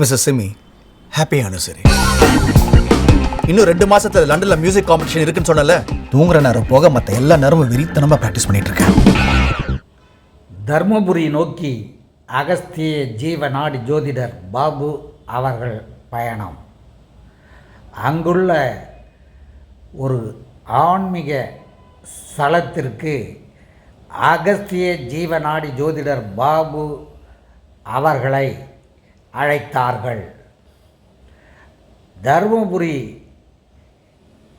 Mrs SIMI happy anniversary இன்னும் ரெண்டு மாசத்துல லண்டன்ல மியூசிக் காம்படிஷன் இருக்குன்னு சொன்னல தூங்குற நேரம் போக மற்ற எல்லா நேரமும் வெறித்தனமா ப்ராக்டிஸ் பண்ணிட்டு இருக்கேன். தர்மபுரி நோக்கி அகஸ்திய ஜீவநாடி ஜோதிடர் பாபு அவர்கள் பயணம். அங்குள்ள ஒரு ஆன்மீக ஸ்தலத்திற்கு அகஸ்திய ஜீவநாடி ஜோதிடர் பாபு அவர்களை அழைத்தார்கள். தருமபுரி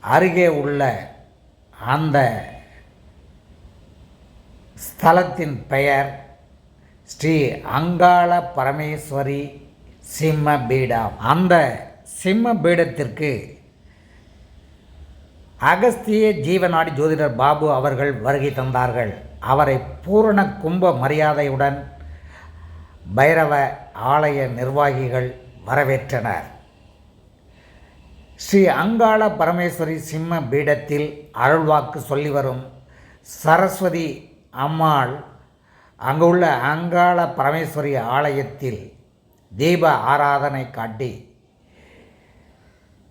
அருகே உள்ள அந்த ஸ்தலத்தின் பெயர் ஸ்ரீ அங்காள பரமேஸ்வரி சிம்ம பீடம். அந்த சிம்ம பீடத்திற்கு அகஸ்திய ஜீவநாடி ஜோதிடர் பாபு அவர்கள் வருகை தந்தார்கள். அவரை பூரண கும்ப மரியாதையுடன் பைரவ ஆலய நிர்வாகிகள் வரவேற்றனர். ஸ்ரீ அங்காள பரமேஸ்வரி சிம்ம பீடத்தில் அருள்வாக்கு சொல்லி வரும் சரஸ்வதி அம்மாள் அங்குள்ள அங்காள பரமேஸ்வரி ஆலயத்தில் தீப ஆராதனை காட்டி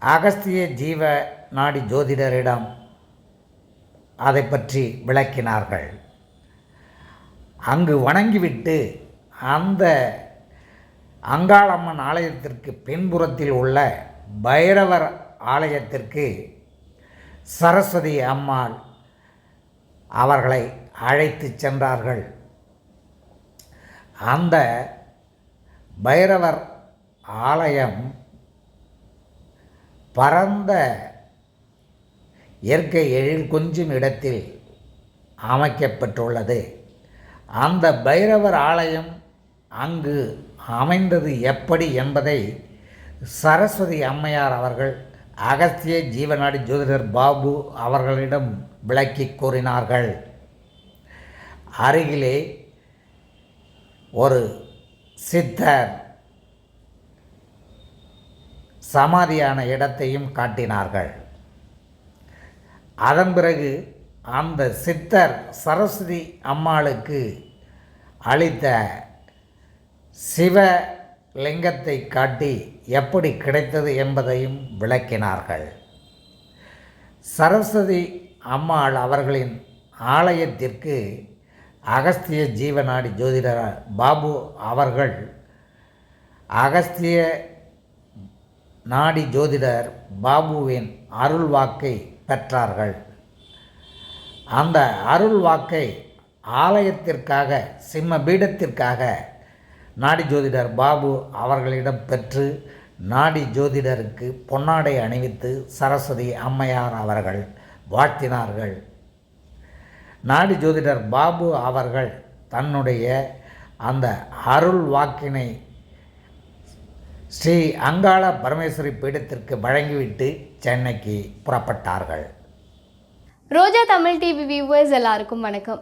அகஸ்திய ஜீவ நாடி ஜோதிடரிடம் அதை பற்றி விளக்கினார்கள். அங்கு வணங்கிவிட்டு அந்த அங்காளம்மன் ஆலயத்திற்கு பின்புறத்தில் உள்ள பைரவர் ஆலயத்திற்கு சரஸ்வதி அம்மாள் அவர்களை அழைத்து சென்றார்கள். அந்த பைரவர் ஆலயம் பரந்த இயற்கை எழில் கொஞ்சும் இடத்தில் அமைக்கப்பட்டுள்ளது. அந்த பைரவர் ஆலயம் அங்கு அமைந்தது எப்படி என்பதை சரஸ்வதி அம்மையார் அவர்கள் அகஸ்திய ஜீவநாடி ஜோதிடர் பாபு அவர்களிடம் விளக்கி கூறினார்கள். அருகிலே ஒரு சித்தர் சமாதியான இடத்தையும் காட்டினார்கள். அதன் பிறகு அந்த சித்தர் சரஸ்வதி அம்மாளுக்கு அளித்த சிவ லிங்கத்தை காட்டி எப்படி கிடைத்தது என்பதையும் விளக்கினார்கள். சரஸ்வதி அம்மாள் அவர்களின் ஆலயத்திற்கு அகஸ்திய ஜீவநாடி ஜோதிடர் பாபு அவர்கள் அகஸ்திய நாடி ஜோதிடர் பாபுவின் அருள் வாக்கை பெற்றார்கள். அந்த அருள் வாக்கை ஆலயத்திற்காக சிம்ம பீடத்திற்காக நாடி ஜோதிடர் பாபு அவர்களிடம் பெற்று நாடி ஜோதிடருக்கு பொன்னாடை அணிவித்து சரஸ்வதி அம்மையார் அவர்கள் வாழ்த்தினார்கள். நாடி ஜோதிடர் பாபு அவர்கள் தன்னுடைய அந்த அருள் வாக்கினை ஸ்ரீ அங்காள பரமேஸ்வரி பீடத்திற்கு வழங்கிவிட்டு சென்னைக்கு புறப்பட்டார்கள். ரோஜா தமிழ் டிவி வியூவர்ஸ் எல்லாருக்கும் வணக்கம்.